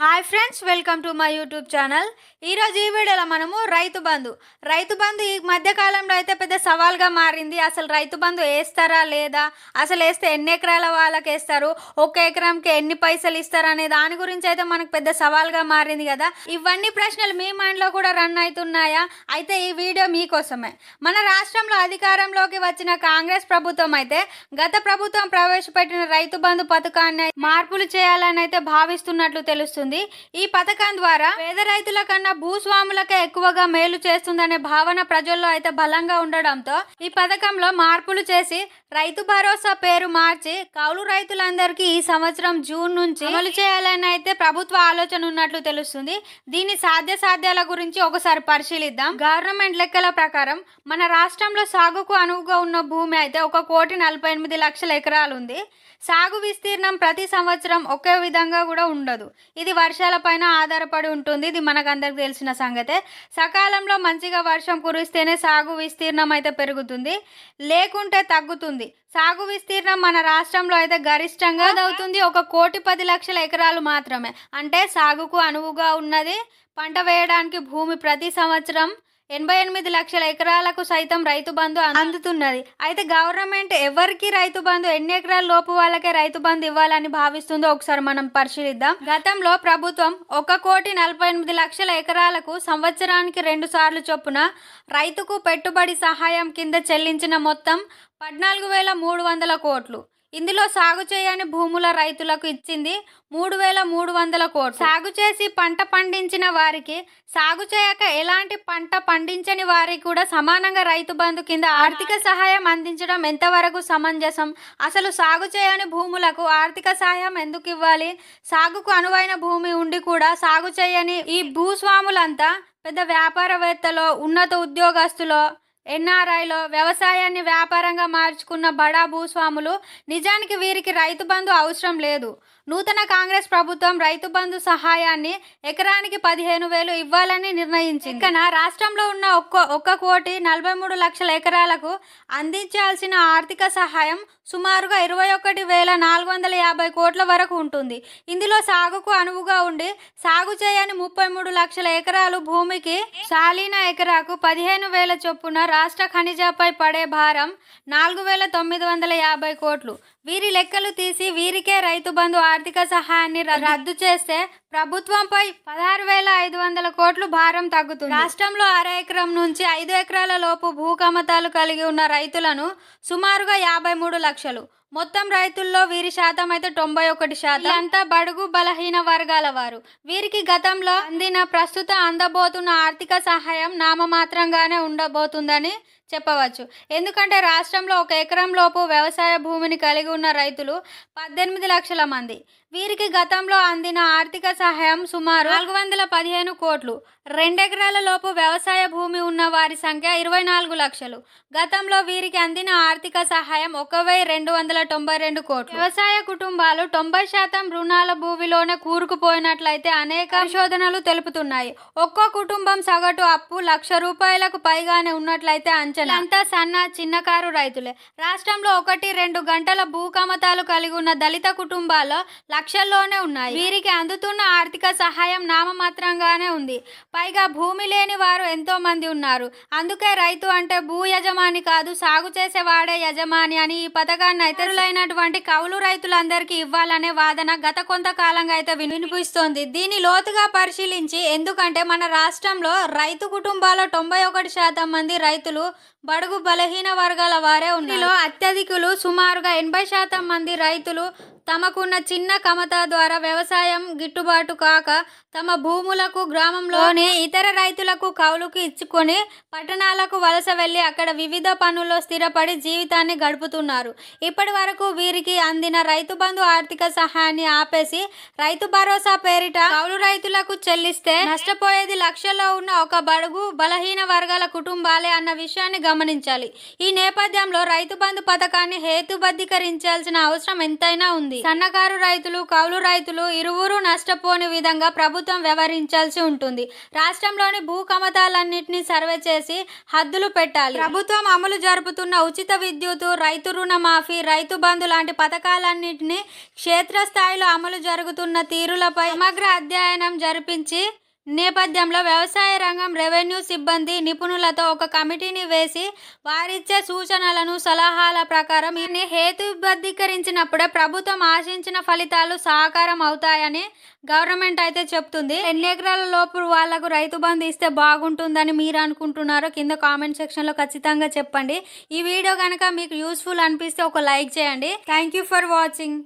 Hi friends welcome to my YouTube channel ఈరోజు ఈ వీడియోలో మనము రైతు బంధు. రైతు బంధు ఈ మధ్యకాలంలో అయితే పెద్ద సవాల్గా మారింది. అసలు రైతు బంధు వేస్తారా లేదా? అసలు వేస్తే ఎన్ని ఎకరాల వాళ్ళకి వేస్తారు? ఒక ఎకరంకి ఎన్ని పైసలు ఇస్తారు అనే దాని గురించి అయితే మనకు పెద్ద సవాల్గా మారింది కదా. ఇవన్నీ ప్రశ్నలు మీ మైండ్లో కూడా రన్ అవుతున్నాయా? అయితే ఈ వీడియో మీకోసమే. మన రాష్ట్రంలో అధికారంలోకి వచ్చిన కాంగ్రెస్ ప్రభుత్వం అయితే గత ప్రభుత్వం ప్రవేశపెట్టిన రైతు బంధు పథకాన్ని మార్పులు చేయాలని అయితే భావిస్తున్నట్లు తెలుస్తుంది. ఈ పథకం ద్వారా పేద రైతుల కన్నా భూస్వాములకే ఎక్కువగా మేలు చేస్తుందనే భావన ప్రజల్లో అయితే బలంగా ఉండడంతో ఈ పథకంలో మార్పులు చేసి రైతు భరోసా పేరు మార్చి కౌలు రైతులందరికీ ఈ సంవత్సరం జూన్ నుంచి అమలు చేయాలని అయితే ప్రభుత్వ ఆలోచన ఉన్నట్లు తెలుస్తుంది. దీని సాధ్య సాధ్యాల గురించి ఒకసారి పరిశీలిద్దాం. గవర్నమెంట్ లెక్కల ప్రకారం మన రాష్ట్రంలో సాగుకు అనువుగా ఉన్న భూమి అయితే ఒక కోటి నలభై ఎనిమిది లక్షల ఎకరాలు ఉంది సాగు విస్తీర్ణం ప్రతి సంవత్సరం ఒకే విధంగా కూడా ఉండదు. ఇది వర్షాల పైన ఆధారపడి ఉంటుంది. ఇది మనకందరికి తెలిసిన సంగతే. సకాలంలో మంచిగా వర్షం కురిస్తేనే సాగు విస్తీర్ణం అయితే పెరుగుతుంది. లేకుంటే తగ్గుతుంది. సాగు విస్తీర్ణం మన రాష్ట్రంలో అయితే గరిష్టంగా అవుతుంది. ఒక కోటి పది లక్షల ఎకరాలు మాత్రమే. అంటే సాగుకు అనువుగా ఉన్నది. పంట వేయడానికి భూమి ప్రతి సంవత్సరం ఎనభై ఎనిమిది లక్షల ఎకరాలకు సైతం రైతు బంధు అందుతున్నది. అయితే గవర్నమెంట్ ఎవరికి రైతు బంధు ఎన్ని ఎకరాల లోపు వాళ్ళకే రైతు బంధు ఇవ్వాలని భావిస్తుందో ఒకసారి మనం పరిశీలిద్దాం. గతంలో ప్రభుత్వం ఒక కోటి నలభై ఎనిమిది లక్షల ఎకరాలకు సంవత్సరానికి రెండు సార్లు చొప్పున రైతుకు పెట్టుబడి సహాయం కింద చెల్లించిన మొత్తం పద్నాలుగు వేల మూడు వందల కోట్లు. ఇందులో సాగు చేయని భూముల రైతులకు ఇచ్చింది మూడు వేల మూడు వందల కోట్లు. సాగు చేసి పంట పండించిన వారికి సాగు చేయక ఎలాంటి పంట పండించని వారికి కూడా సమానంగా రైతు బంధు కింద ఆర్థిక సహాయం అందించడం ఎంతవరకు సమంజసం? అసలు సాగు చేయని భూములకు ఆర్థిక సహాయం ఎందుకు ఇవ్వాలి? సాగుకు అనువైన భూమి ఉండి కూడా సాగు చేయని ఈ భూస్వాములంతా పెద్ద వ్యాపారవేత్తలో ఉన్నత ఉద్యోగస్తులో ఎన్ఆర్ఐలో వ్యవసాయాన్ని వ్యాపారంగా మార్చుకున్న బడా భూస్వాములు నిజానికి వీరికి రైతు బంధు అవసరం లేదు. నూతన కాంగ్రెస్ ప్రభుత్వం రైతు బంధు సహాయాన్ని ఎకరానికి పదిహేను వేలు ఇవ్వాలని నిర్ణయించింది. ఇక్కడ రాష్ట్రంలో ఉన్న ఒక్క ఒక్క కోటి నలభై మూడు లక్షల ఎకరాలకు అందించాల్సిన ఆర్థిక సహాయం సుమారుగా ఇరవై ఒకటి వేల నాలుగు వందల యాభై కోట్ల వరకు ఉంటుంది. ఇందులో సాగుకు అనువుగా ఉండి సాగు చేయని ముప్పై మూడు లక్షల ఎకరాలు భూమికి సాలీన ఎకరాకు పదిహేను వేల చొప్పున రాష్ట్ర ఖనిజాపై పడే భారం నాలుగు వేల తొమ్మిది వందల యాభై కోట్లు. వీరి లెక్కలు తీసి వీరికే రైతు బంధు ఆర్థిక సహాయాన్ని రద్దు చేస్తే ప్రభుత్వంపై పదహారు వేల ఐదు వందల కోట్లు భారం తగ్గుతుంది. రాష్ట్రంలో అర ఎకరం నుంచి ఐదు ఎకరాల లోపు భూకమతాలు కలిగి ఉన్న రైతులను సుమారుగా యాభై మూడు లక్షలు. మొత్తం రైతుల్లో వీరి శాతం అయితే తొంభై ఒకటి శాతం. అంతా బడుగు బలహీన వర్గాల వారు. వీరికి గతంలో అందిన ప్రస్తుత అందబోతున్న ఆర్థిక సహాయం నామమాత్రంగానే ఉండబోతుందని చెప్పవచ్చు. ఎందుకంటే రాష్ట్రంలో ఒక ఎకరం లోపు వ్యవసాయ భూమిని కలిగి ఉన్న రైతులు పద్దెనిమిది లక్షల మంది. వీరికి గతంలో అందిన ఆర్థిక సహాయం సుమారు నాలుగు వందల పదిహేను కోట్లు. రెండెకరాల లోపు వ్యవసాయ భూమి ఉన్న వారి సంఖ్య ఇరవై నాలుగు లక్షలు. గతంలో వీరికి అందిన ఆర్థిక సహాయం ఒక వెయ్యి రెండు వందల తొంభై రెండు కోట్లు. వ్యవసాయ కుటుంబాలు తొంభై శాతం రుణాల భూమిలోనే కూరుకుపోయినట్లయితే అనేక పరిశోధనలు తెలుపుతున్నాయి. ఒక్కో కుటుంబం సగటు అప్పు లక్ష రూపాయలకు పైగానే ఉన్నట్లయితే అంచనా. అంతా సన్న చిన్నకారు రైతులే. రాష్ట్రంలో ఒకటి రెండు గంటల భూకమతాలు కలిగి ఉన్న దళిత కుటుంబాల్లో లక్షల్లోనే ఉన్నాయి. వీరికి అందుతున్న ఆర్థిక సహాయం నామమాత్రంగానే ఉంది. పైగా భూమి లేని వారు ఎంతోమంది ఉన్నారు. అందుకే రైతు అంటే భూ యజమాని కాదు సాగు చేసేవాడే యజమాని అని ఈ పథకాన్ని ఇతరులైనటువంటి కౌలు రైతులందరికీ ఇవ్వాలనే వాదన గత కొంతకాలంగా అయితే వినిపిస్తోంది. దీన్ని లోతుగా పరిశీలించి ఎందుకంటే మన రాష్ట్రంలో రైతు కుటుంబాల తొంభై ఒకటి శాతం మంది రైతులు బడుగు బలహీన వర్గాల వారే ఉన్నారు. అత్యధికులు సుమారుగా ఎనభై శాతం మంది రైతులు తమకున్న చిన్న కమత ద్వారా వ్యవసాయం గిట్టుబాటు కాక తమ భూములకు గ్రామంలోని ఇతర రైతులకు కౌలుకు ఇచ్చుకొని పట్టణాలకు వలస వెళ్ళి అక్కడ వివిధ పనుల్లో స్థిరపడి జీవితాన్ని గడుపుతున్నారు. ఇప్పటి వరకు వీరికి అందిన రైతు బంధు ఆర్థిక సహాయాన్ని ఆపేసి రైతు భరోసా పేరిట కౌలు రైతులకు చెల్లిస్తే నష్టపోయేది లక్షల్లో ఉన్న ఒక బడుగు బలహీన వర్గాల కుటుంబాలే అన్న విషయాన్ని గమనించాలి. ఈ నేపథ్యంలో రైతు బంధు పథకాన్ని హేతుబద్ధీకరించాల్సిన అవసరం ఎంతైనా ఉంది. సన్నకారు రైతులు కౌలు రైతులు ఇరువురు నష్టపోని విధంగా ప్రభుత్వం వ్యవహరించాల్సి ఉంటుంది. రాష్ట్రంలోని భూ కమతాలన్నింటినీ సర్వే చేసి హద్దులు పెట్టాలి. ప్రభుత్వం అమలు జరుపుతున్న ఉచిత విద్యుత్ రైతు రుణమాఫీ రైతు బంధు లాంటి పథకాలన్నింటినీ క్షేత్రస్థాయిలో అమలు జరుగుతున్న తీరులపై సమగ్ర అధ్యయనం జరిపించి నేపథ్యంలో వ్యవసాయ రంగం రెవెన్యూ సిబ్బంది నిపుణులతో ఒక కమిటీని వేసి వారిచ్చే సూచనలను సలహాల ప్రకారం ఇన్ని హేతుబద్ధీకరించినప్పుడే ప్రభుత్వం ఆశించిన ఫలితాలు సహకారం అవుతాయని గవర్నమెంట్ అయితే చెప్తుంది. ఎన్ని ఎకరాల లోపు వాళ్ళకు రైతు బంధు ఇస్తే బాగుంటుందని మీరు అనుకుంటున్నారో కింద కామెంట్ సెక్షన్లో ఖచ్చితంగా చెప్పండి. ఈ వీడియో కనుక మీకు యూస్ఫుల్ అనిపిస్తే ఒక లైక్ చేయండి. Thank you for watching.